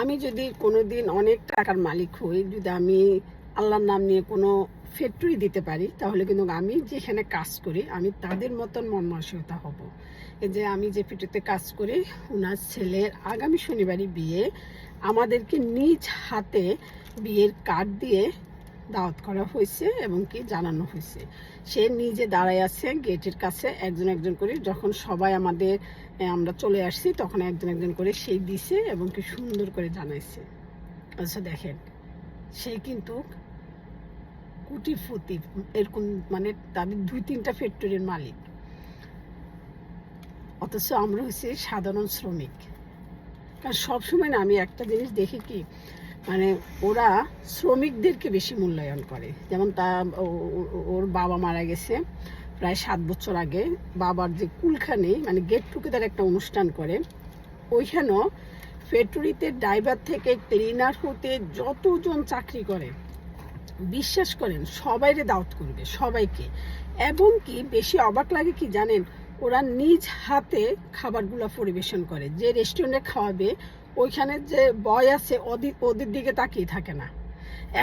আমি যদি কোনো দিন অনেক টাকার মালিক হই, যদি আমি আল্লাহর নাম নিয়ে কোনো ফ্যাক্টরি দিতে পারি, তাহলে কিন্তু আমি যেখানে কাজ করি, আমি তাদের মতন মন মানসিকতা হব। এই যে আমি যে ফ্যাক্টরিতে কাজ করি ওনার ছেলের আগামী শনিবারই বিয়ে। আমাদেরকে নিজ হাতে বিয়ের কার্ড দিয়ে দাওয়াত করা হয়েছে এবং কি জানানো হয়েছে। সে নিজে দাঁড়ায় আছে, গেটের কাছে একজন একজন করে। যখন সবাই আমাদের আমরা চলে আসছি, তখন একজন একজন করে সেই দিছে এবং কি সুন্দর করে জানাইছে। আচ্ছা দেখেন, সে কিন্তু কুটিপতি এরকম মানে তাদের দুই তিনটা ফ্যাক্টরির মালিক। অথচ আমরা হচ্ছে সাধারণ শ্রমিক। কারণ সবসময় না আমি একটা জিনিস দেখি কি মানে ওরা শ্রমিকদেরকে বেশি মূল্যায়ন করে। যেমন তা ওর বাবা মারা গেছে প্রায় সাত বছর আগে। বাবার যে কুলখানি মানে গেট টুগেদার একটা অনুষ্ঠান করে। ওইখানেও ফ্যাক্টরিতে ড্রাইভার থেকে ক্লিনার হতে যতজন চাকরি করে, বিশ্বাস করেন, সবাইরে দাওয়াত করবে, সবাইকে। এবং কি, বেশি অবাক লাগে কি জানেন? ওরা নিজ হাতে খাবারগুলো পরিবেশন করে। যে রেস্টুরেন্টে খাওয়াবে ওইখানে যে বয় আছে ওদের ওদের দিকে তাকিয়ে থাকে না।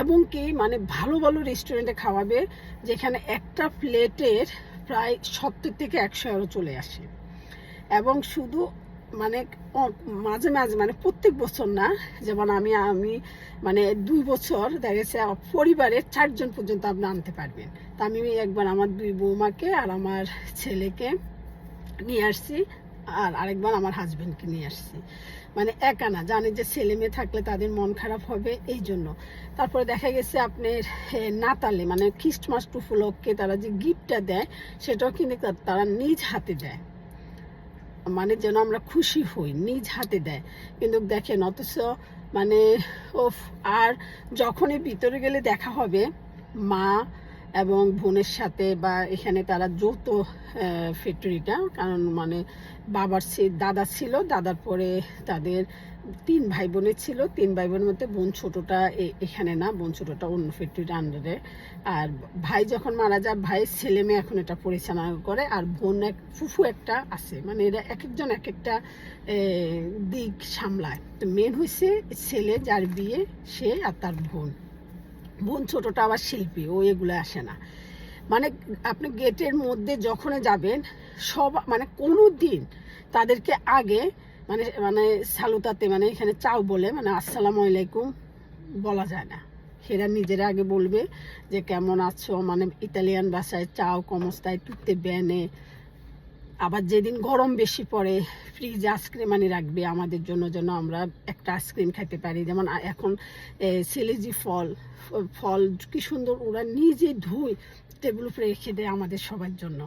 এবং কি মানে ভালো ভালো রেস্টুরেন্টে খাওয়াবে, যেখানে একটা প্লেটের প্রায় সত্তর থেকে একশো আরও চলে আসে। এবং শুধু মানে মাঝে মাঝে মানে প্রত্যেক বছর না, যেমন আমি আমি মানে দুই বছর, দেখা গেছে পরিবারের চারজন পর্যন্ত আপনি আনতে পারবেন। তা আমি একবার আমার দুই বৌমাকে আর আমার ছেলেকে নিয়ে আসছি। আর আরেকবার আমার হাজবেন্ডকে নিয়ে আসছি। মানে একা না, জানে যে ছেলে মেয়ে থাকলে তাদের মন খারাপ হবে এই জন্য। তারপরে দেখা গেছে আপনার নাতালে মানে খ্রিস্টমাস উপলক্ষে তারা যে গিফটটা দেয়, সেটাও কিন্তু তারা নিজ হাতে দেয়। মানে যেন আমরা খুশি হই, নিজ হাতে দেয়। কিন্তু দেখেন অথচ মানে ওফ, আর যখনই ভিতরে গেলে দেখা হবে, মা এবং বোনের সাথে বা এখানে তারা যৌথ ফ্যাক্টরিটা কারণ মানে বাবার দাদা ছিল, দাদার পরে তাদের তিন ভাই বোনের ছিল। তিন ভাই বোনের মধ্যে বোন ছোটটা এখানে না, বোন ছোটটা অন্য ফ্যাক্টরির আন্ডারে আর ভাই যখন মারা যায় ভাই ছেলে মেয়ে এখন এটা পরিচালনা করে, আর বোন এক, ফুফু একটা আছে। মানে এরা এক একজন এক একটা দিক সামলায়। তো মেন হয়েছে ছেলে, যার বিয়ে সে আর তার বোন। বোন ছোটটা আবার শিল্পী, ও এগুলো আসে না। মানে আপনি গেটের মধ্যে যখনই যাবেন, সব মানে কোনো দিন তাদেরকে আগে মানে মানে সালুতাতে মানে এখানে চাও বলে মানে আসসালামু আলাইকুম বলা যায় না। সেরা নিজেরা আগে বলবে যে, কেমন আছো? মানে ইতালিয়ান ভাষায়, চাও, কমস্তায়, তুতে, বেনে। আবার যেদিন গরম বেশি পড়ে ফ্রিজ আইসক্রিম আনি রাখবে, আমাদের জন্য যেন আমরা একটা আইসক্রিম খেতে পারি। যেমন এখন সিলেজি ফল ফল কি সুন্দর ওরা নিজে ধুই টেবিল উপরে রেখে দেয় আমাদের সবার জন্য।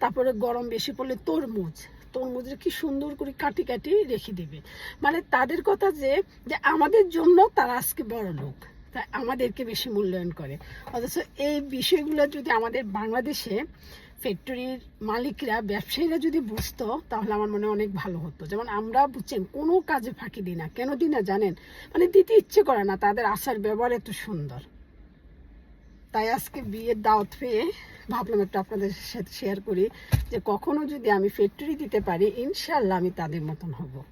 তারপরে গরম বেশি পড়লে তরমুজ, তরমুজের কি সুন্দর করে কাটি কাটি রেখে দেবে। মানে তাদের কথা যে যে আমাদের জন্য তারা আজকে বড় লোক, তাই আমাদেরকে বেশি মূল্যায়ন করে। অথচ এই বিষয়গুলো যদি আমাদের বাংলাদেশে ফ্যাক্টরির মালিকরা, ব্যবসায়ীরা যদি বুঝতো, তাহলে আমার মনে অনেক ভালো হতো। যেমন আমরা বুঝছেন, কোনো কাজে ফাঁকি দিই না। কেন দিই না জানেন? মানে দিতে ইচ্ছে করে না, তাদের আসার ব্যবহার এত সুন্দর। তাই আজকে বিয়ের দাওয়াত পেয়ে ভাবলাম একটু আপনাদের সাথে শেয়ার করি যে কখনো যদি আমি ফ্যাক্টরি দিতে পারি ইনশাল্লাহ আমি তাদের মতন হব।